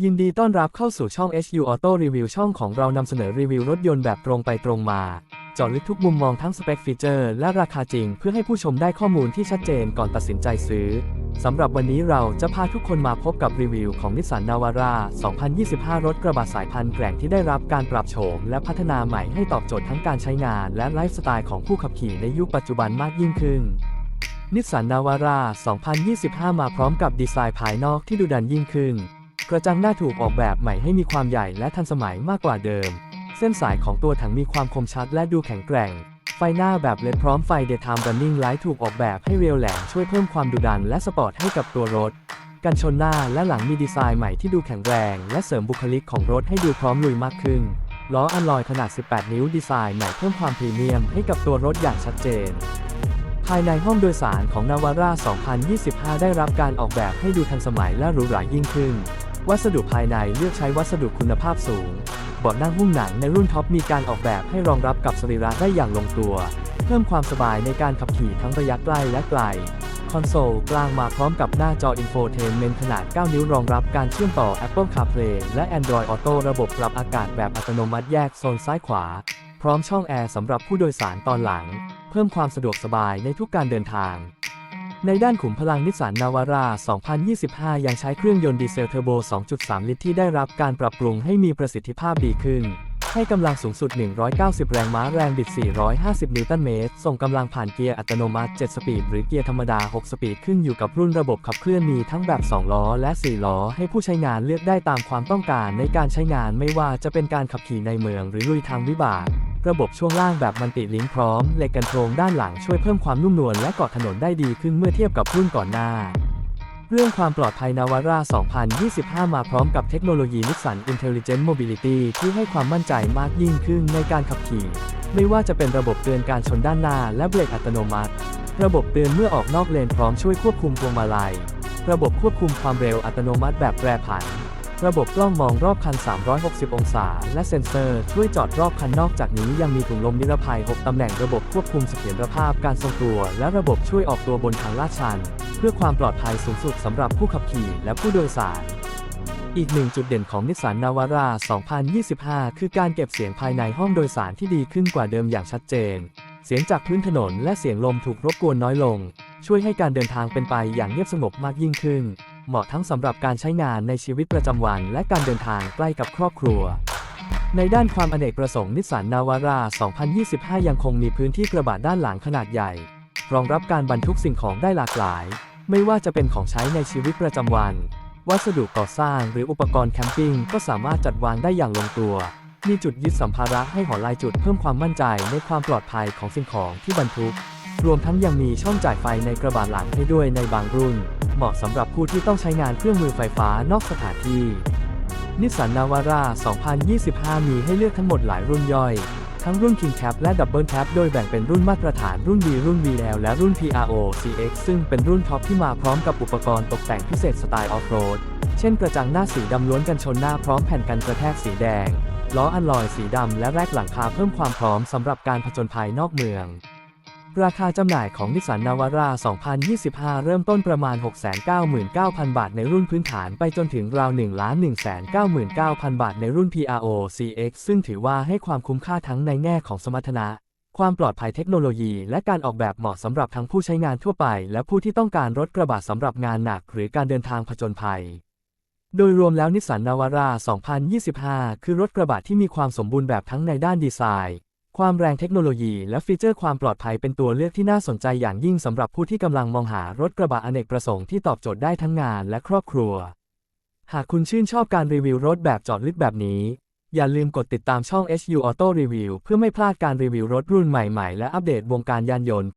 ยินดีต้อนรับเข้าสู่ช่อง HU Auto Review ช่องของเรานำเสนอรีวิวรถยนต์แบบตรงไปตรงมา เจาะลึกทุกมุมมองทั้งสเปคฟีเจอร์และราคาจริง เพื่อให้ผู้ชมได้ข้อมูลที่ชัดเจนก่อนตัดสินใจซื้อ สำหรับวันนี้เราจะพาทุกคนมาพบกับรีวิวของนิสสันนาวาร่า2025 รถกระบะสายพันธุ์แกร่งที่ได้รับการปรับโฉมและพัฒนาใหม่ให้ตอบโจทย์ทั้งการใช้งานและไลฟ์สไตล์ของผู้ขับขี่ในยุคปัจจุบันมากยิ่งขึ้นนิสสันนาวาร่า2025 มาพร้อมกับดีไซน์ภายนอกที่ดูดันยิ่งขึ้น กระจังหน้าถูกออกแบบใหม่ให้มีความใหญ่และทันสมัยมากกว่าเดิม เส้นสายของตัวถังมีความคมชัดและดูแข็งแกร่ง ไฟหน้าแบบเลดพร้อมไฟ Daytime Running Light ถูกออกแบบให้เรียวแหลมช่วยเพิ่มความดุดันและสปอร์ตให้กับตัวรถ กันชนหน้าและหลังมีดีไซน์ใหม่ที่ดูแข็งแรง และเสริมบุคลิกของรถให้ดูพร้อมลุยมากขึ้น ล้ออัลลอยขนาด 18 นิ้วดีไซน์ใหม่เพิ่มความพรีเมียมให้กับตัวรถอย่างชัดเจนภายในห้องโดยสารของนาวาร่า 2025 ได้รับการออกแบบให้ดูทันสมัยและหรูหรายิ่งขึ้น วัสดุภายในเลือกใช้วัสดุคุณภาพสูง เบาะนั่งหุ้มหนังในรุ่นท็อปมีการออกแบบให้รองรับกับสรีระได้อย่างลงตัว เพิ่มความสบายในการขับขี่ทั้งระยะใกล้และไกล คอนโซลกลางมาพร้อมกับหน้าจออินโฟเทนเมนต์ขนาด 9 นิ้วรองรับการเชื่อมต่อ Apple CarPlay และ Android Auto ระบบปรับอากาศแบบอัตโนมัติแยกโซนซ้ายขวา พร้อมช่องแอร์สำหรับผู้โดยสารตอนหลัง เพิ่มความสะดวกสบายในทุกการเดินทาง ในด้านขุมพลังนิสสันนาวาร่า 2025 ยังใช้เครื่องยนต์ดีเซลเทอร์โบ 2.3 ลิตรที่ได้รับการปรับปรุงให้มีประสิทธิภาพดีขึ้น ให้กำลังสูงสุด 190 แรงม้าแรงบิด 450 นิวตันเมตร ส่งกำลังผ่านเกียร์อัตโนมัติ 7 สปีด หรือเกียร์ธรรมดา 6 สปีด ขึ้นอยู่กับรุ่นระบบขับเคลื่อนมีทั้งแบบ 2 ล้อ และ 4 ล้อ ให้ผู้ใช้งานเลือกได้ตามความต้องการในการใช้งานไม่ว่าจะเป็นการขับขี่ในเมืองหรือลุยทางวิบาก ระบบช่วงล่างแบบมันติลิงพร้อมเหล็กกันโครงด้านหลังช่วยเพิ่มความนุ่มนวลและเกาะถนนได้ดีขึ้นเมื่อเทียบกับรุ่นก่อนหน้า เรื่องความปลอดภัยนาวาร่า 2025 มาพร้อมกับเทคโนโลยีนิสสัน Intelligent Mobility ที่ให้ความมั่นใจมากยิ่งขึ้นในการขับขี่ ไม่ว่าจะเป็นระบบเตือนการชนด้านหน้าและเบรกอัตโนมัติ ระบบเตือนเมื่อออกนอกเลนพร้อมช่วยควบคุมพวงมาลัย ระบบควบคุมความเร็วอัตโนมัติแบบแปรผัน ระบบกล้องมองรอบคัน 360 องศา และเซ็นเซอร์ช่วยจอดรอบคันนอกจากนี้ยังมีถุงลมนิรภัย 6 ตำแหน่งระบบควบคุมเสถียรภาพการทรงตัว และระบบช่วยออกตัวบนทางลาดชัน เพื่อความปลอดภัยสูงสุดสำหรับผู้ขับขี่และผู้โดยสารอีกหนึ่งจุดเด่นของนิสสันนาวาร่า 2025 คือการเก็บเสียงภายในห้องโดยสารที่ดีขึ้นกว่าเดิมอย่างชัดเจน เสียงจากพื้นถนนและเสียงลมถูกรบกวนน้อยลง ช่วยให้การเดินทางเป็นไปอย่างเงียบสงบมากยิ่งขึ้น เหมาะทั้งสำหรับการใช้งานในชีวิตประจำวัน และการเดินทางใกล้กับครอบครัว ในด้านความอเนกประสงค์นิสสันนาวาร่า 2025 ยังคงมีพื้นที่กระบะด้านหลังขนาดใหญ่ รองรับการบรรทุกสิ่งของได้หลากหลาย ไม่ว่าจะเป็นของใช้ในชีวิตประจำวัน วัสดุก่อสร้างหรืออุปกรณ์แคมปิ้งก็สามารถจัดวางได้อย่างลงตัว มีจุดยึดสัมภาระให้หอลายจุดเพิ่มความมั่นใจในความปลอดภัยของสิ่งของที่บรรทุก รวมทั้งยังมีช่องจ่ายไฟในกระบะหลังให้ด้วยในบางรุ่น เหมาะสำหรับผู้ที่ต้องใช้งานเครื่องมือไฟฟ้านอกสถานที่นิสสันนาวาร่า 2025 มีให้เลือกทั้งหมดหลายรุ่นย่อย ทั้งรุ่น King Cap และ Double Cap โดยแบ่งเป็นรุ่นมาตรฐานรุ่น V รุ่น VL และรุ่น PRO CX ซึ่งเป็นรุ่นท็อปที่มาพร้อมกับอุปกรณ์ตกแต่งพิเศษสไตล์ออฟโรด เช่นกระจังหน้าสีดำล้วนกันชนหน้าพร้อมแผ่นกันกระแทกสีแดง ล้ออัลลอยสีดำและแรกหลังคาเพิ่มความพร้อมสำหรับการผจญภัยนอกเมือง ราคาจำหน่ายของนิสสันนาวาร่า 2025 เริ่มต้นประมาณ 699,000 บาทในรุ่นพื้นฐานไปจนถึงราว 1,199,000 บาทในรุ่น PRO CX ซึ่งถือว่าให้ความคุ้มค่าทั้งในแง่ของสมรรถนะ ความปลอดภัยเทคโนโลยี และการออกแบบเหมาะสำหรับทั้งผู้ใช้งานทั่วไป และผู้ที่ต้องการรถกระบะสำหรับงานหนักหรือการเดินทางผจญภัยโดยรวมแล้วนิสสันนาวาร่า 2025 คือรถกระบะที่มีความสมบูรณ์แบบทั้งในด้านดีไซน์ ความแรงเทคโนโลยีและฟีเจอร์ความปลอดภัยเป็นตัวเลือกที่น่าสนใจอย่างยิ่งสำหรับผู้ที่กำลังมองหารถกระบะอเนกประสงค์ที่ตอบโจทย์ได้ทั้งงานและครอบครัว หากคุณชื่นชอบการรีวิวรถแบบจอดลึกแบบนี้ อย่าลืมกดติดตามช่อง HU Auto Review เพื่อไม่พลาดการรีวิวรถรุ่นใหม่ๆ และอัปเดตวงการยานยนต์